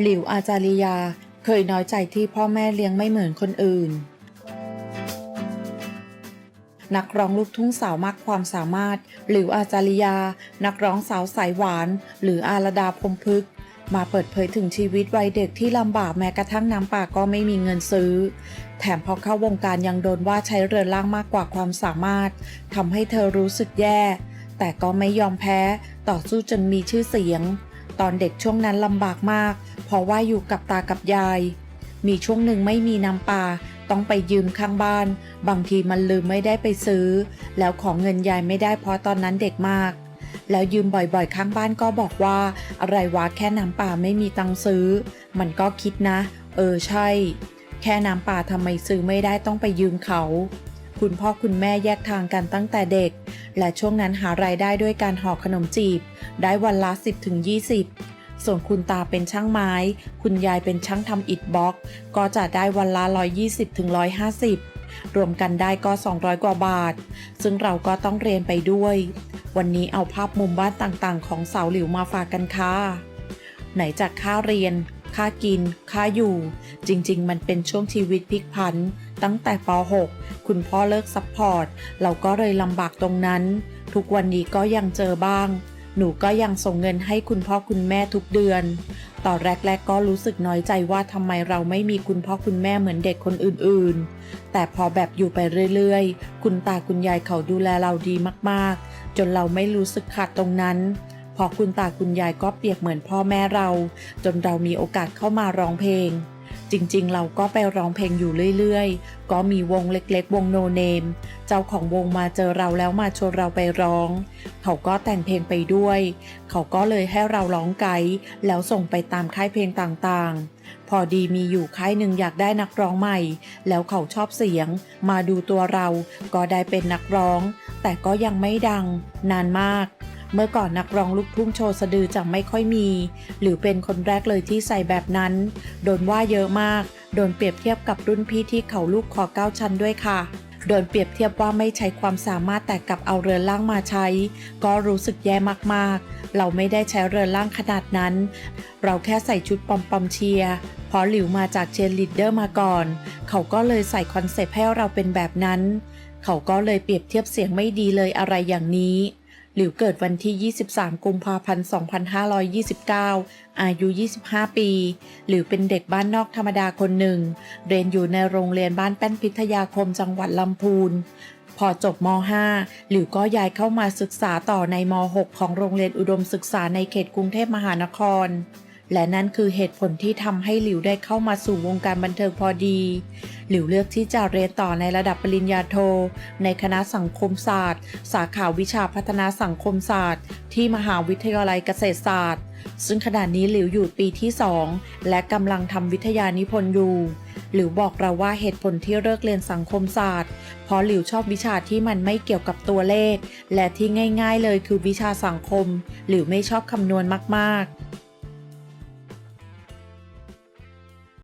หลิวอาจาริยาเคยน้อยใจที่พ่อแม่เลี้ยงไม่เหมือนคนอื่น นักร้องลูกทุ่งสาวมากความสามารถ หลิวอาจาริยา นักร้องสาวสายหวาน หรืออาราดาพมพึกมาเปิดเผยถึงชีวิตวัยเด็กที่ลำบากแม้กระทั่งน้ำปลาก็ไม่มีเงินซื้อ แถมพอเข้าวงการยังโดนว่าใช้เรือนร่างมากกว่าความสามารถทำให้เธอรู้สึกแย่ แต่ก็ไม่ยอมแพ้ต่อสู้จนมีชื่อเสียง ตอนเด็กช่วงนั้นลำบากมาก เพราะว่าอยู่กับตากับยาย มีช่วงหนึ่งไม่มีน้ำปลาต้องไปยืมข้างบ้าน บางทีมันลืมไม่ได้ไปซื้อ แล้วของเงินยายไม่ได้เพราะตอนนั้นเด็กมาก แล้วยืมบ่อยๆ ข้างบ้านก็บอกว่า อะไรวะแค่น้ำปลาไม่มีตังซื้อ มันก็คิดนะ เออใช่ แค่น้ำปลาทำไมซื้อไม่ได้ต้องไปยืมเขา คุณพ่อคุณแม่แยกทางกันตั้งแต่เด็ก และช่วงนั้นหารายได้ด้วยการห่อขนมจีบ ได้วันละ 10ถึง20ส่วนคุณตาเป็นช่างไม้ คุณยายเป็นช่างทำอิฐบล็อก ก็จะได้วันละ 120ถึง150 รวมกันได้ก็ 200 กว่าบาท ซึ่งเราก็ต้องเรียนไปด้วย วันนี้เอาภาพมุมบ้านต่างๆ ของสาวหลิวมาฝากกันค่ะ ไหนจากค่าเรียน ค่ากิน ค่าอยู่ จริง ๆ มันเป็นช่วงชีวิตพลิกผัน ตั้งแต่ป .6 คุณพ่อเลิกซัพพอร์ต เราก็เลยลำบากตรงนั้น ทุกวันนี้ก็ยังเจอบ้าง หนูก็ยังส่งเงินให้คุณพ่อคุณแม่ทุกเดือน ตอนแรก ๆ ก็รู้สึกน้อยใจว่าทำไมเราไม่มีคุณพ่อคุณแม่เหมือนเด็กคนอื่น ๆ แต่พอแบบอยู่ไปเรื่อย ๆ คุณตาคุณยายเขาดูแลเราดีมาก ๆ จนเราไม่รู้สึกขาดตรงนั้น พอคุณตาคุณยายก็เปรียบเหมือนพ่อแม่เรา จนเรามีโอกาสเข้ามาร้องเพลง จริงๆ เราก็ไปร้องเพลงอยู่เรื่อยๆ ก็มีวงเล็กๆ วงโนเนม เจ้าของวงมาเจอเราแล้วมาชวนเราไปร้อง เขาก็แต่งเพลงไปด้วย เขาก็เลยให้เราร้องไกด์แล้วส่งไปตามค่ายเพลงต่างๆพอดีมีอยู่ค่ายหนึ่งอยากได้นักร้องใหม่ แล้วเขาชอบเสียง มาดูตัวเราก็ได้เป็นนักร้อง แต่ก็ยังไม่ดัง นานมาก เมื่อก่อนนักร้องลูกทุ่งโชว์สะดือจะไม่ค่อยมี หรือเป็นคนแรกเลยที่ใส่แบบนั้น โดนว่าเยอะมาก โดนเปรียบเทียบกับรุ่นพี่ที่เขาลูกคอเก้าชั้นด้วยค่ะ โดนเปรียบเทียบว่าไม่ใช้ความสามารถแต่กับเอาเรือนล่างมาใช้ ก็รู้สึกแย่มากๆ เราไม่ได้ใช้เรือนล่างขนาดนั้น เราแค่ใส่ชุดปอมปอมเชียร์เพราะหลิวมาจากเชยร์ลีดเดอร์มาก่อน เขาก็เลยใส่คอนเซปต์ให้เราเป็นแบบนั้น เขาก็เลยเปรียบเทียบเสียงไม่ดีเลยอะไรอย่างนี้ หลิวเกิดวันที่ 23 กุมภาพันธ์ 2529 อายุ 25 ปี หลิวเป็นเด็กบ้านนอกธรรมดาคนหนึ่ง เรียนอยู่ในโรงเรียนบ้านแป้นพิทยาคมจังหวัดลำพูน พอจบม .5 หลิวก็ย้ายเข้ามาศึกษาต่อในม .6 ของโรงเรียนอุดมศึกษาในเขตกรุงเทพมหานคร และนั่นคือเหตุผลที่ทำให้หลิวได้เข้ามาสู่วงการบันเทิงพอดี หลิวเลือกที่จะเรียนต่อในระดับปริญญาโท ในคณะสังคมศาสตร์ สาขาวิชาพัฒนาสังคมศาสตร์ ที่มหาวิทยาลัยเกษตรศาสตร์ ซึ่งขณะนี้หลิวอยู่ปีที่ 2 และกำลังทำวิทยานิพนธ์อยู่หลิวบอกเราว่าเหตุผลที่เลิกเรียนสังคมศาสตร์ เพราะหลิวชอบวิชาที่มันไม่เกี่ยวกับตัวเลข และที่ง่าย ๆ เลยคือวิชาสังคม หลิวไม่ชอบคำนวณมากๆ